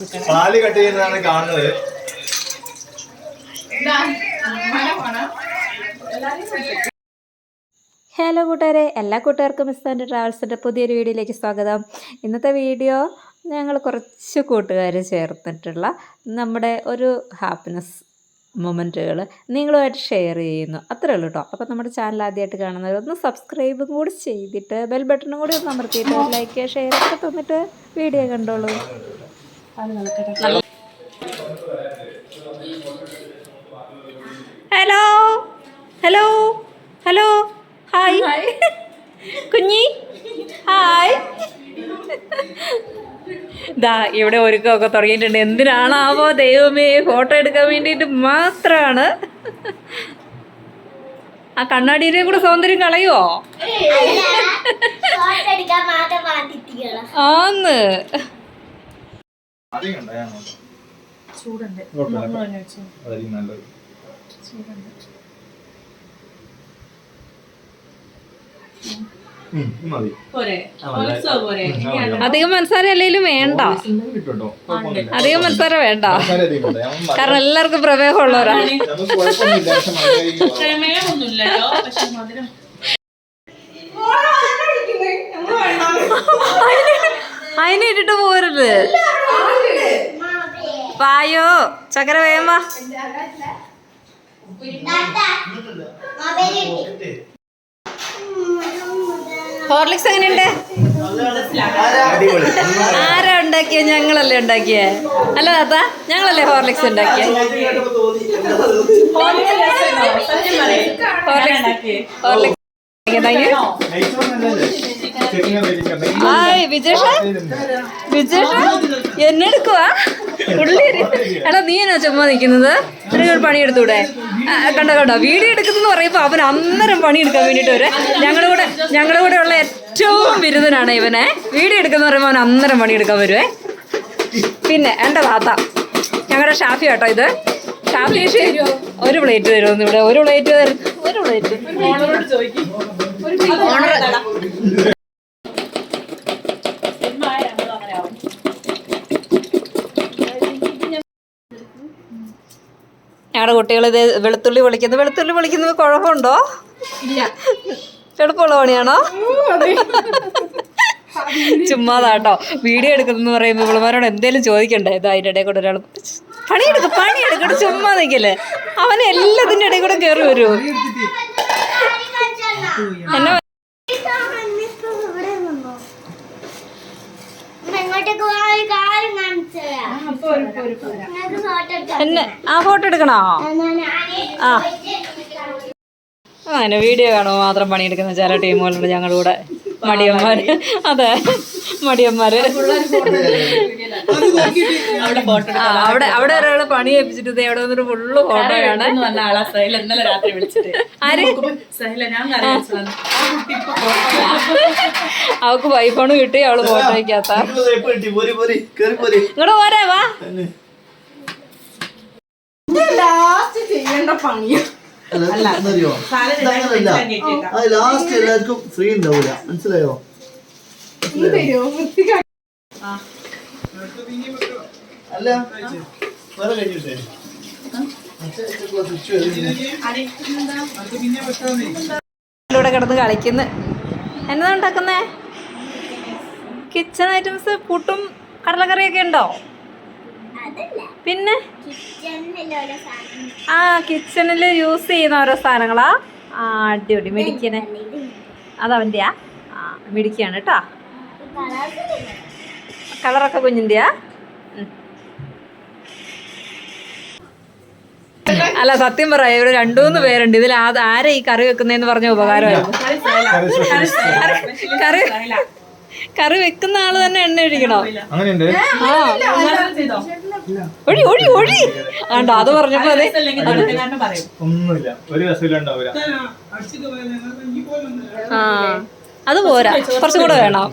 പാൽ കട്ട് ചെയ്യുന്നതാണ് കാണുന്നത്. ഹലോ കൂട്ടുകാരെ എല്ലാ കൂട്ടുകാർക്കും മിസ്സാന്റെ ട്രാവൽസിന്റെ പുതിയൊരു വീഡിയോയിലേക്ക് സ്വാഗതം. ഇന്നത്തെ വീഡിയോ ഞങ്ങൾ കുറച്ച് കൂട്ടുകാർ ചേർത്തിട്ടുള്ള നമ്മുടെ ഒരു ഹാപ്പിനെസ് മൊമെന്റുകൾ നിങ്ങളുമായിട്ട് ഷെയർ ചെയ്യുന്നു. അത്രേ ഉള്ളൂ കേട്ടോ അപ്പോൾ നമ്മുടെ ചാനൽ ആദ്യമായിട്ട് കാണുന്നവർ ഒന്ന് സബ്സ്ക്രൈബും കൂടി ചെയ്തിട്ട് ബെൽ ബട്ടണും കൂടി ഒന്ന് അമർത്തിയിട്ട് ലൈക്ക് ഷെയർ ഒക്കെ തന്നിട്ട് വീഡിയോ കണ്ടോളൂ. ഹലോ ഹലോ ഹലോ ഹായ് കുഞ്ഞി ഹായ്. ദാ ഇവിടെ ഒരുക്കമൊക്കെ തുടങ്ങിയിട്ടുണ്ട്. എന്തിനാണാവോ ദൈവമേ ഫോട്ടോ എടുക്കാൻ വേണ്ടിയിട്ട് മാത്രമാണ് ആ കണ്ണാടിയുടെ കൂടെ സൗന്ദര്യം പാട്ടിട്ടികളാ ആന്ന്. അധികം. അതായിരിക്കും നല്ലത്. മനസ്സാര അല്ലെങ്കിലും വേണ്ട. അധികം മനസ്സാര വേണ്ട. കാരണം എല്ലാവർക്കും പ്രമേഹമുള്ളവരാണ് അതിനെ ഇട്ടിട്ട് പോരുത്. വായോ ചക്കര വേമ ഹോർലിക്സ് എങ്ങനെയുണ്ട്. ആരാ ഉണ്ടാക്കിയ? ഞങ്ങളല്ലേ ഉണ്ടാക്കിയേ. അല്ല താത്ത ഞങ്ങളല്ലേ ഹോർലിക്സ് ഉണ്ടാക്കിയ? Horlicks. Horlicks. Hi Vijesha? Vijesha? എന്നെടുക്കുവാ? ഉള്ളി എടാ നീ എന്നാ ചുമ്മാ നിൽക്കുന്നത് നിനക്ക് ഒരു പണിയെടുത്തൂടെ? കണ്ട കണ്ടോ? വീഡിയോ എടുക്കുന്നെന്ന് പറയുമ്പോൾ അവൻ അന്നേരം പണിയെടുക്കാൻ വേണ്ടിയിട്ട് വരെ ഞങ്ങളുടെ കൂടെ ഞങ്ങളുടെ കൂടെ ഉള്ള ഏറ്റവും ബിരുദനാണ് ഇവനെ. വീഡിയോ എടുക്കുന്ന പറയുമ്പോൾ അവൻ അന്നേരം പണിയെടുക്കാൻ വരുവേ. പിന്നെ എന്റെ താത്ത. ഞങ്ങളുടെ ഷാഫി കേട്ടോ ഇത്. ഷാഫി ഒരു പ്ലേറ്റ് തരുമെന്ന് ഇവിടെ ഒരു പ്ലേറ്റ് തരും. ഒരു പ്ലേറ്റ്. ഞങ്ങളുടെ കുട്ടികൾ ഇത് വെളുത്തുള്ളി പൊളിക്കുന്നു. വെളുത്തുള്ളി പൊളിക്കുന്നത് കുഴപ്പമുണ്ടോ? എളുപ്പമുള്ള പണിയാണോ? ചുമ്മാതാട്ടോ. വീഡിയോ എടുക്കുന്നു പറയുമ്പോൾ ഇവളുമാരോട് എന്തേലും ചോദിക്കണ്ടേ? ഇത് അതിന്റെ ഇടയിൽ കൂടെ ഒരാൾ പണിയെടുക്ക പണിയെടുക്കട്ടെ ചുമ്മാ നിൽക്കല്ലേ അവൻ എല്ലാത്തിന്റെ ഇടയിൽ കൂടെ കയറി വരൂ. എന്നെ? എങ്ങോട്ടേക്ക് എന്നെ ആ ഫോട്ടോ എടുക്കണോ? ആ. അങ്ങനെ വീഡിയോ കാണുമ്പോൾ മാത്രം പണിയെടുക്കുന്ന ചില ടീമുകളുണ്ട് ഞങ്ങളുടെ കൂടെ. മടിയന്മാര്. അതെ. മടിയന്മാര്. അവിടെ അവിടെ ഒരാൾ പണി ഏൽപ്പിച്ചിട്ട് ദേ അവിടെ വന്നിട്ട് ഫുള്ള് ഫോട്ടോയാണ് സഹല ഇന്നലെ രാത്രി വിളിച്ചിട്ട്. ആര്? സഹല ഞാൻ കറി ആ കുട്ടി ഇപ്പൊ photo അവക്ക് വൈഫോണ് കിട്ടി അവൾ ഫോട്ടോ വയ്ക്കാത്ത. ഇങ്ങോട്ട് പോരാ വാ. ലാസ്റ്റ് ചെയ്യേണ്ട പണിയാ. അല്ല എന്നറിയോ സാലഡ് ഇതങ്ങനല്ല അത് ലാസ്റ്റ് എല്ലാവർക്കും ഫ്രീ ഉണ്ടാവില്ല മനസ്സിലായോ? അല്ല വേറെ കഴിഞ്ഞിട്ടേ ഇവിടെ കിടന്ന് കളിക്കുന്നു. എന്നതാ ഉണ്ടാക്കുന്നേ? കിച്ചൺ ഐറ്റംസ് പുട്ടും കടലക്കറിയൊക്കെ ഉണ്ടോ? പിന്നെ? ആ കിച്ചണിൽ യൂസ് ചെയ്യുന്ന ഓരോ സാധനങ്ങളാ. ആ അടിപൊളി. മിടിക്കനെ അതവന്റെയാ ആ മിടിക്കാണ് കേട്ടോ. കളറൊക്കെ കുഞ്ഞിന്റെയാ അല്ല സത്യം പറയാം ഇവിടെ രണ്ടു മൂന്ന് പേരുണ്ട്. ഇതിൽ ആരെ ആരാ ഈ കറി വെക്കുന്നതെന്ന് പറഞ്ഞ ഉപകാരമായിരുന്നു. കറി കറി വെക്കുന്ന ആൾ തന്നെ എണ്ണ ഒഴിക്കണോ? ഒഴി ഒഴി ഒഴി. ആണ്ടോ അത് പറഞ്ഞപ്പോ അതെ ആ. അത് പോരാ. കുറച്ചും കൂടെ വേണം.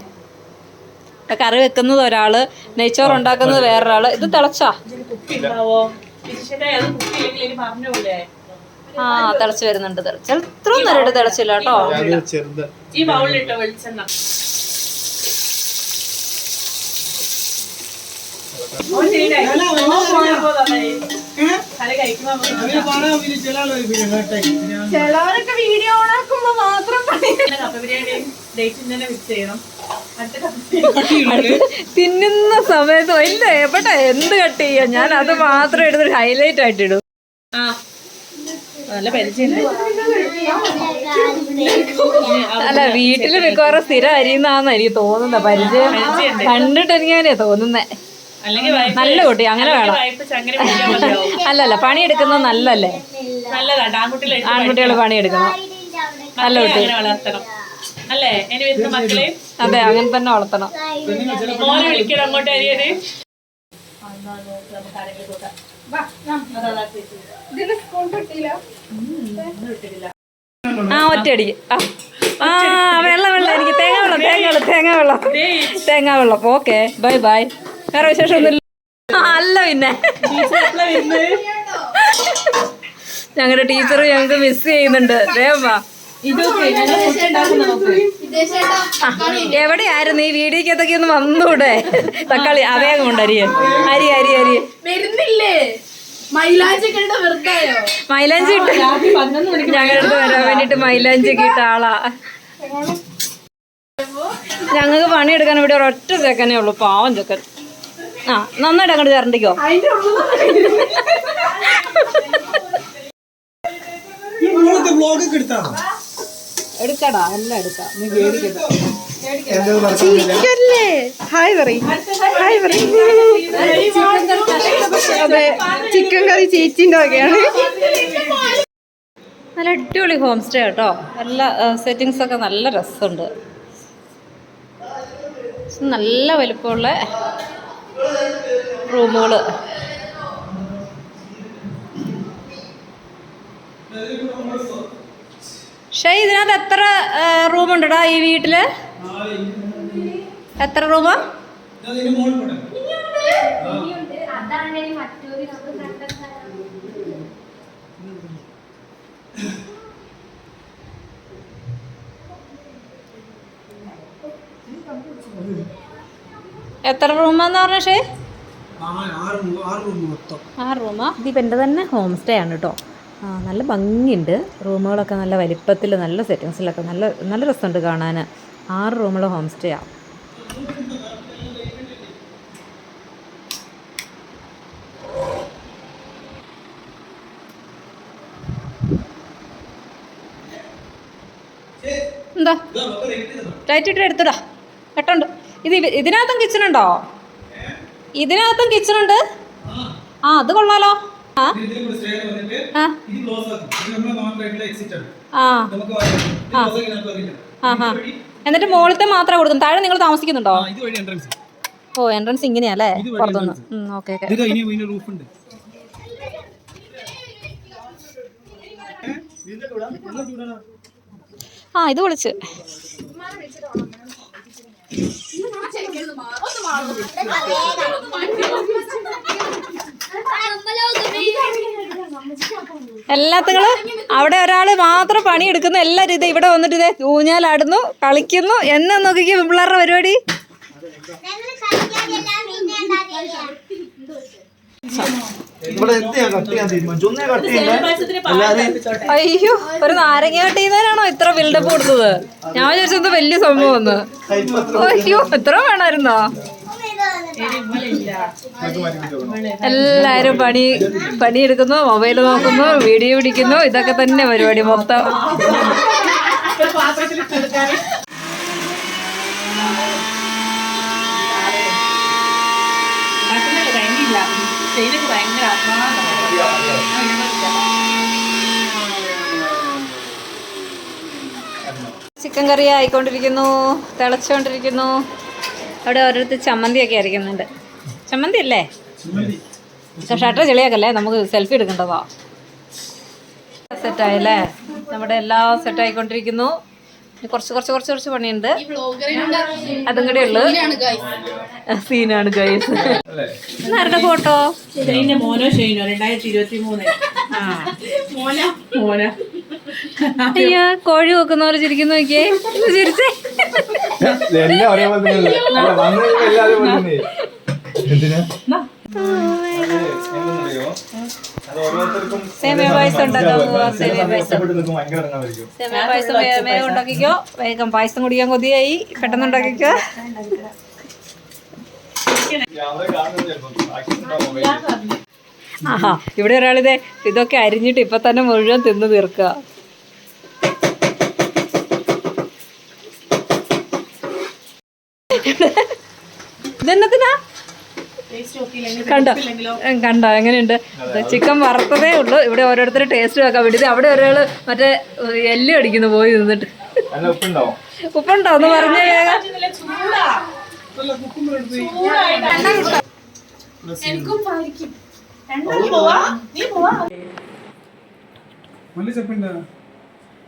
കറി വെക്കുന്നത് ഒരാൾ നെയ്ച്ചോറ് ഉണ്ടാക്കുന്നത് വേറൊരാൾ. ഇത് തിളച്ചാ. ആ തിളച്ച് വരുന്നുണ്ട് തിളച്ച്. എത്ര നേരിട്ട് തിളച്ചില്ല കേട്ടോ. ഈ ബൗളിലിട്ടോ വെളിച്ചെണ്ണ ഓൻ ചെയ്യണ്ടേ? ഓൻ പോയപ്പോ നന്നായി. അത് കഴിക്കുമ്പോ നമുക്ക് ചിലവരൊക്കെ വീഡിയോ ഓണാക്കുമ്പോ മാത്രം തിന്നുന്ന സമയത്ത് ഇല്ല എവിടെ എന്ത് കട്ട് ചെയ്യാം? ഞാൻ അത് മാത്രം എടുത്തൊരു ഹൈലൈറ്റ് ആയിട്ട് ഇടും. ആ നല്ല പരിചയം അല്ല വീട്ടിൽ മിക്കവാറും സ്ഥിരം അരിയുന്നാന്ന് എനിക്ക് തോന്നുന്നത്. പരിചയം കണ്ടിട്ട് എനിക്ക് അങ്ങനെയാ തോന്നുന്നേ. നല്ല കുട്ടി അങ്ങനെ വേണം. അല്ലല്ല പണിയെടുക്കുന്നത് നല്ലല്ലേ ആൺകുട്ടികൾ പണിയെടുക്കണം. നല്ല കുട്ടി. അങ്ങനെ വളർത്തണം. അല്ലേ? ഇനി വരുന്ന മക്കളെ? അതെ അങ്ങനെ തന്നെ വളർത്തണം. മോനെ വിളിക്കണം അങ്ങോട്ട് അരിയത് ആ ഒറ്റയടിക്ക് ആ ആ വെള്ളം വെള്ളം എനിക്ക് തേങ്ങ വെള്ളം തേങ്ങ വെള്ളം. തേങ്ങ വെള്ളം തേങ്ങ വെള്ളം. Okay bye bye. വേറെ ആ, അല്ല പിന്നെ. ഞങ്ങളുടെ ടീച്ചർ ഞങ്ങൾക്ക് മിസ് ചെയ്യുന്നുണ്ട്. എവിടെയായിരുന്നു? ഈ വീഡിയോക്കകത്തൊക്കെ ഒന്ന് വന്നൂടെ? തക്കാളി ആ വേഗം കൊണ്ട് അരി അരി അരി അരി. വരുന്നില്ലേ? മൈലാഞ്ചി കണ്ട വെറുതായോ? മൈലാഞ്ചി ഇട്ട് ഞങ്ങളുടെ വരാൻ വേണ്ടിട്ട് മൈലാഞ്ചി ഒക്കെ ഇട്ട ആളാ. ഞങ്ങൾക്ക് പണിയെടുക്കാൻ ഇവിടെ ഒരൊറ്റ ചെക്കനേ ഉള്ളൂ. പാവം ചെക്കൻ. ആ നന്നായിട്ട് അങ്ങോട്ട് അതിന്റെ എടുക്കടാ എല്ലാം എടുക്കാം. നീ പേടിക്കണ്ട. ഹായ് പറയും ഹായ് പറയും അതെ ചിക്കൻ കറി ചേച്ചിന്റെ വകയാണ്. നല്ല അടിപൊളി ഹോം സ്റ്റേ കേട്ടോ നല്ല സെറ്റിങ്സ് ഒക്കെ നല്ല രസമുണ്ട്. നല്ല വലിപ്പമുള്ള റൂമുകൾ ഷേ ഇതിനകത്ത് എത്ര റൂമുണ്ടടാ ഈ വീട്ടിൽ? എത്ര റൂമാ? എത്ര റൂമാന്ന് പറഞ്ഞ ഷേ? ആറ് റൂമാ ഇതിപ്പോൾ എന്റെ തന്നെ ഹോം സ്റ്റേ ആണ് കേട്ടോ ആ നല്ല ഭംഗിയുണ്ട്. റൂമുകളൊക്കെ നല്ല വലിപ്പത്തിൽ നല്ല സെറ്റിങ്സിലൊക്കെ നല്ല നല്ല രസമുണ്ട് കാണാൻ ആറ് റൂമുള്ള ഹോം സ്റ്റേ ആണ് എന്താ? ലൈറ്റ് ഇട്ട് എടുത്തിടാ. പെട്ടുണ്ട് ഇത് ഇതിനകത്തും കിച്ചൺ ഉണ്ടോ? ഇതിനകത്തും കിച്ചൺ ഉണ്ട്? ആ അത് കൊള്ളാലോ. ആ? എന്നിട്ട് മുകളിലത്തെ മാത്രമേ കൊടുക്കും താഴെ നിങ്ങൾ താമസിക്കുന്നുണ്ടോ? ഓ എൻട്രൻസ് ഇങ്ങനെയല്ലേ? പുറത്തുനിന്ന്. ഓക്കെ ആ ഇത് വിളിച്ച്. എല്ലാത്തുകളും അവിടെ ഒരാൾ മാത്രം പണിയെടുക്കുന്നു എല്ലാവരും ഇത് ഇവിടെ വന്നിട്ട് ഇതേ ഊഞ്ഞാലാടുന്നു കളിക്കുന്നു. എന്നെ നോക്കി പിള്ളേരുടെ പരിപാടി. അയ്യോ ഒരു നാരങ്ങ കട്ട് ചെയ്യുന്നതിനാണോ ഇത്ര ബിൽഡപ്പ് കൊടുത്തത്? ഞാൻ ചോദിച്ചത് വലിയ സംഭവം ഒന്ന് അയ്യോ ഇത്ര വേണമായിരുന്നോ? എല്ലാരും പണി പണിയെടുക്കുന്നു മൊബൈൽ നോക്കുന്നു വീഡിയോ പിടിക്കുന്നു ഇതൊക്കെ തന്നെ പരിപാടി മൊത്തം. ചിക്കൻ കറി ആയിക്കൊണ്ടിരിക്കുന്നു. തിളച്ചുകൊണ്ടിരിക്കുന്നു അവിടെ ഓരോരുത്തർ ചമ്മന്തിയൊക്കെ ആയിരിക്കുന്നുണ്ട് ചമ്മന്തി അല്ലേ? ഷട്ടർ ചെളിയാക്കല്ലേ? നമുക്ക് സെൽഫി എടുക്കേണ്ടതാ. സെറ്റായല്ലേ നമ്മുടെ എല്ലാം സെറ്റ് ആയിക്കൊണ്ടിരിക്കുന്നു. ഇനി കുറച്ച് കുറച്ച് കുറച്ച് കുറച്ച് പണിയുണ്ട്. അതും കൂടെ ഉള്ളു. സീനാണ് ഗൈസ് ആരുടെ ഫോട്ടോ മോനോ ഷെയ്നോ രണ്ടായിരത്തി ഇരുപത്തി മൂന്ന് മോന? മോന. അയ്യോ കോഴി വെക്കുന്ന പോലെ ചിരിക്കുന്നു നോക്കിയേ. ചിരിച്ചേ. എന്തിനാ? സേമിയ പായസം ഉണ്ടാക്കാൻ സേമിയ. സേമിയ വേഗം ഉണ്ടാക്കിക്കോ. വേഗം പായസം കുടിക്കാൻ കൊതിയായി. പെട്ടെന്ന് ഉണ്ടാക്കിക്കോ. ആഹാ ഇവിടെ ഒരാളിതേ ഇതൊക്കെ അരിഞ്ഞിട്ട് ഇപ്പൊ തന്നെ മുഴുവൻ തിന്നു തീർക്കുക. കണ്ടോ? കണ്ടോ? എങ്ങനെയുണ്ട്? ചിക്കൻ വറുത്തതേ ഉള്ളൂ. ഇവിടെ ഓരോരുത്തർ ടേസ്റ്റ് വെക്കാൻ വേണ്ടി അവിടെ ഒരാൾ മറ്റേ എല്ലു എല്ല് അടിക്കുന്നു പോയി നിന്നിട്ട് ഉപ്പുണ്ടോ? എന്ന് പറഞ്ഞേ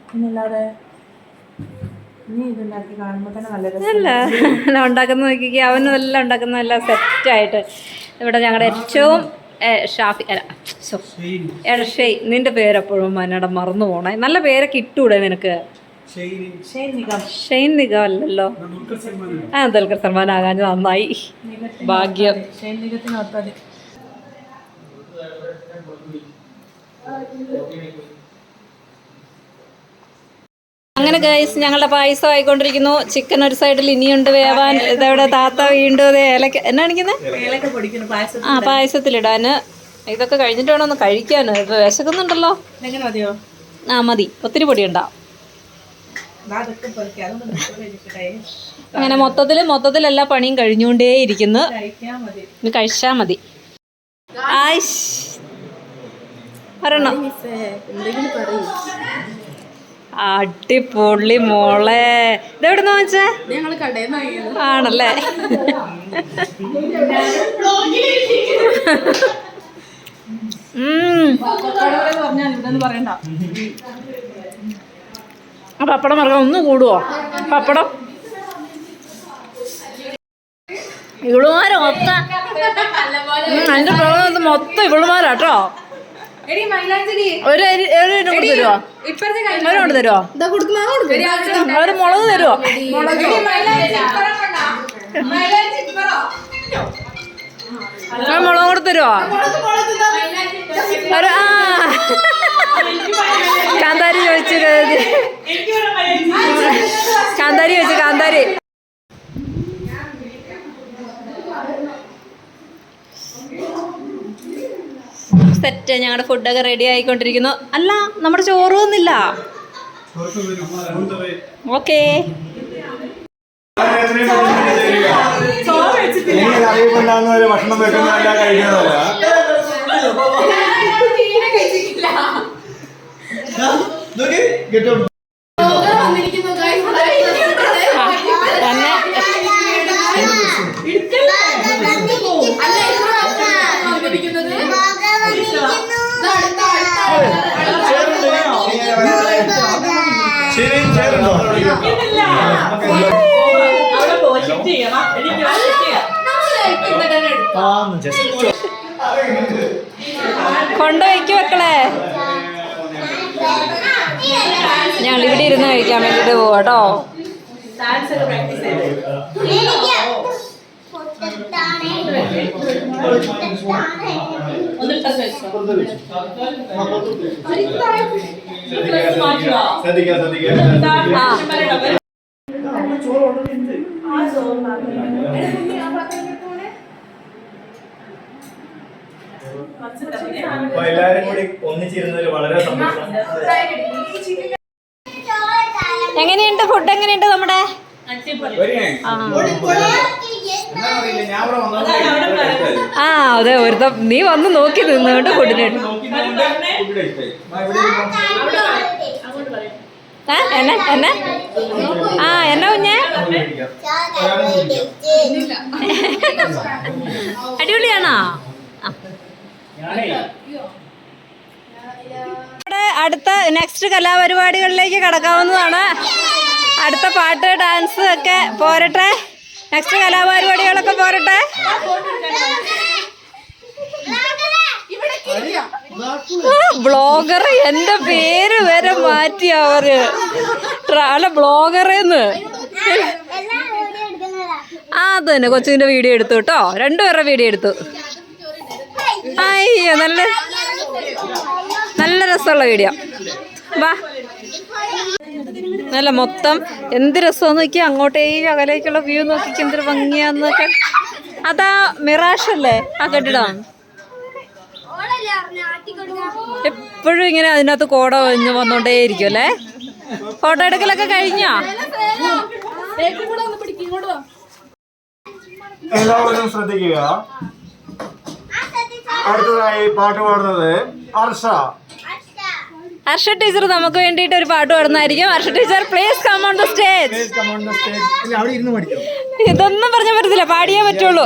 പിന്നല്ലാതെ അല്ല ഉണ്ടാക്കുന്ന നോക്കിക്കുക അവനും എല്ലാം ഉണ്ടാക്കുന്നതെല്ലാം സെറ്റായിട്ട് ഇവിടെ ഞങ്ങളുടെ ഏറ്റവും ഷാഫി അല്ല ഷെയ് നിന്റെ പേരെപ്പോഴും മന്നടം മറന്നു പോണേ. നല്ല പേരൊക്കെ ഇട്ടൂടെ നിനക്ക്? ഷെയ്ൻ. നിഗം. അല്ലല്ലോ. ആ ദുൽഖർ സൽമാൻ ആകാൻ നന്നായി. ഭാഗ്യം. ഷൈനികത്തിനൊത്തത് അങ്ങനെ ഗൈസ് ഞങ്ങളുടെ പായസം ആയിക്കൊണ്ടിരിക്കുന്നു. ചിക്കൻ ഒരു സൈഡിൽ ഇനിയുണ്ട് വേവാൻ. ഇതവിടെ താത്ത വീണ്ടും ഏലക്ക എന്നാണിക്കുന്നത് ആ പായസത്തിലിടാന് ഇതൊക്കെ കഴിഞ്ഞിട്ട് വേണം ഒന്ന് കഴിക്കാൻ. ഇപ്പൊ വിശക്കുന്നുണ്ടല്ലോ. ആ മതി. ഒത്തിരി പൊടി ഉണ്ടാവും അതൊക്കെ പൊളിക്കാം അതൊന്നും നിൽക്കൂല അങ്ങനെ മൊത്തത്തിൽ മൊത്തത്തിൽ എല്ലാ പണിയും കഴിഞ്ഞുകൊണ്ടേ ഇരിക്കുന്നു കഴിച്ചാ മതി. ആയിഷ് പറയണോ? അടിപൊളി മോളെ. ഇതെവിടെ നിന്ന് വാങ്ങിച്ചേ ഞങ്ങൾ കടയിൽ ആണല്ലേ? പപ്പടം മറക്കാൻ ഒന്ന് കൂടുവോ? പപ്പടം? ഇവളുമാരെ മൊത്തം ഉം, അതിന്റെ മൊത്തം ഇവളുമാരാട്ടോ. ഒരു ഒരു അരി കൊണ്ട് തരുമോ ഒരു കൊണ്ട് തരുമോ ഒരു മുളക് തരുമോ മുളക് കൂടെ തരുമോ ഒരു ആ. സെറ്റ് ഞങ്ങളുടെ ഫുഡൊക്കെ റെഡി ആയിക്കൊണ്ടിരിക്കുന്നു അല്ല നമ്മുടെ ചോറ് ഓക്കെ ഭക്ഷണം വെക്കുന്നതല്ല കഴിക്കുന്നതല്ല ഗെറ്റ് ഒന്ന് just കൊണ്ടുവയ്ക്കു മക്കളെ. ഞങ്ങൾ ഇവിടെ ഇരുന്ന് കഴിക്കാൻ വേണ്ടിട്ട് മാറ്റുവാ ശ്രദ്ധിക്കാം ശ്രദ്ധിക്കാം. എല്ലാരും കൂടി ഒന്നിച്ചിരുന്നതിൽ വളരെ സന്തോഷം. എങ്ങനെയുണ്ട് ഫുഡ് എങ്ങനെയുണ്ട് നമ്മുടെ? ആ. ആ അതെ ഒരുത്ത നീ വന്ന് നോക്കി നിന്നുകൊണ്ട് ഫുഡിന് ഏ എന്നെ എന്നെ? ആ എന്നാ കുഞ്ഞേ? അടിപൊളിയാണോ? ആ. ഇവിടെ അടുത്ത നെക്സ്റ്റ് കലാപരിപാടികളിലേക്ക് കടക്കാവുന്നതാണ്. അടുത്ത പാട്ട് ഡാൻസ് ഒക്കെ പോരട്ടെ. നെക്സ്റ്റ് കലാപരിപാടികളൊക്കെ പോരട്ടെ. ബ്ലോഗർ എന്റെ പേര് വരെ മാറ്റി അവർ. അല്ല ബ്ലോഗറേന്ന് ആ അത് തന്നെ കൊച്ചിന്റെ വീഡിയോ എടുത്തു കേട്ടോ. രണ്ടുപേരുടെ വീഡിയോ എടുത്തു. അയ്യോ നല്ല നല്ല രസമുള്ള വീഡിയോ വാ. നല്ല മൊത്തം എന്ത് രസമെന്ന് നോക്കി അങ്ങോട്ടേ അകലേക്കുള്ള വ്യൂ നോക്കിക്ക് എന്തൊരു ഭംഗിയാന്നൊക്കെ അതാ മിറാഷ് അല്ലേ? ആ കെട്ടിടം. എപ്പോഴും ഇങ്ങനെ അതിനകത്ത് കോട വന്ന് വന്നോണ്ടേയിരിക്കും അല്ലേ? ഫോട്ടോ എടുക്കലൊക്കെ കഴിഞ്ഞോ? എല്ലാവരും ശ്രദ്ധിക്കുക. അടുത്തതായി പാട്ട് പാടുന്നത് ഹർഷ. ഹർഷ ടീച്ചർ നമുക്ക് വേണ്ടിയിട്ട് ഒരു പാട്ട് പാടുന്നതായിരിക്കും. Harsha teacher please come on the stage Please come on the stage. ഇല്ല, അവിടെ ഇരുന്ന് ഇതൊന്നും പറഞ്ഞാൽ പറ്റത്തില്ല പാടിയേ പറ്റുള്ളൂ.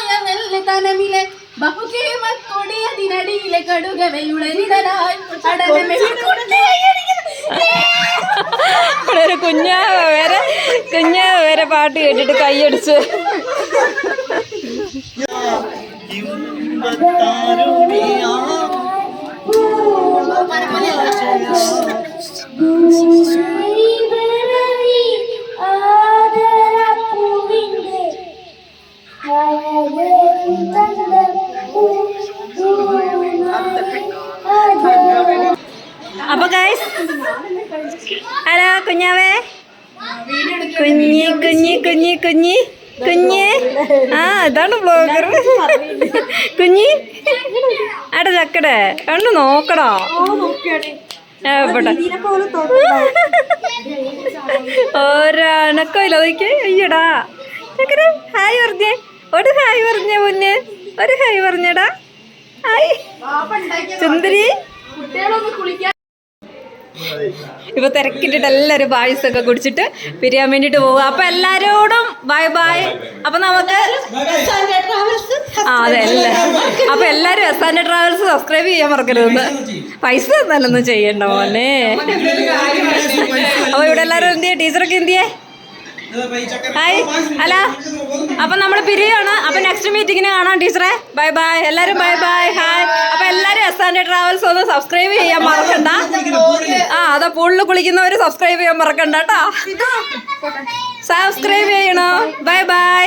തനമിലെ ബഹുകേമക്കൊടിയതിനടിയിലെ കടുകവയുളരിടലായി ഇവിടെ ഒരു കുഞ്ഞാവ വരെ കുഞ്ഞാവ വരെ പാട്ട് കേട്ടിട്ട് കൈയടിച്ച് അപ്പൊ ഹലോ കുഞ്ഞാവേ? കുഞ്ഞി കുഞ്ഞി കുഞ്ഞി കുഞ്ഞി കുഞ്ഞി. ആ ഇതാണ് ബ്ലോഗർ കുഞ്ഞി അട ചക്കടെ ഒന്ന് നോക്കടാ. എവിടെ ഒരണക്കമില്ല അതൊക്കെ അയ്യടാ. ചക്കര ഹായ് പറഞ്ഞേ. ഒരു ഹായ് പറഞ്ഞ മുന്നേ ഒരു ഹായ് പറഞ്ഞടാ. ഹായ്. സുന്ദരി. ഇപ്പൊ തിരക്കിട്ടിട്ട് എല്ലാരും പായസമൊക്കെ കുടിച്ചിട്ട് പിരിയാൻ വേണ്ടിട്ട് പോവുക അപ്പൊ എല്ലാരോടും ബൈ ബൈ അപ്പൊ നമുക്ക് ആ അതെ അല്ലേ? അപ്പൊ എല്ലാരും എസ് ട്രാവൽസ് സബ്സ്ക്രൈബ് ചെയ്യാൻ മറക്കരുത് പൈസ തന്നാലൊന്നും ചെയ്യണ്ട മോനെ. അപ്പൊ ഇവിടെ എല്ലാരും എന്ത് ചെയ്യേ ടീച്ചറൊക്കെ എന്ത് ചെയ്യേ ഹായ് അല്ല അപ്പൊ നമ്മൾ പിരിയാണ്. അപ്പൊ നെക്സ്റ്റ് മീറ്റിങ്ങിന് കാണാം ടീച്ചറെ. ബൈ ബൈ എല്ലാരും ബൈ ബൈ ഹായ് അപ്പൊ എല്ലാരും എസ് ആൻഡ് ട്രാവൽസ് ഒന്ന് സബ്സ്ക്രൈബ് ചെയ്യാൻ മറക്കണ്ട. ആ അതാ പൂളിൽ കുളിക്കുന്നവര് സബ്സ്ക്രൈബ് ചെയ്യാൻ മറക്കണ്ട കേട്ടോ സബ്സ്ക്രൈബ് ചെയ്യണോ? Bye bye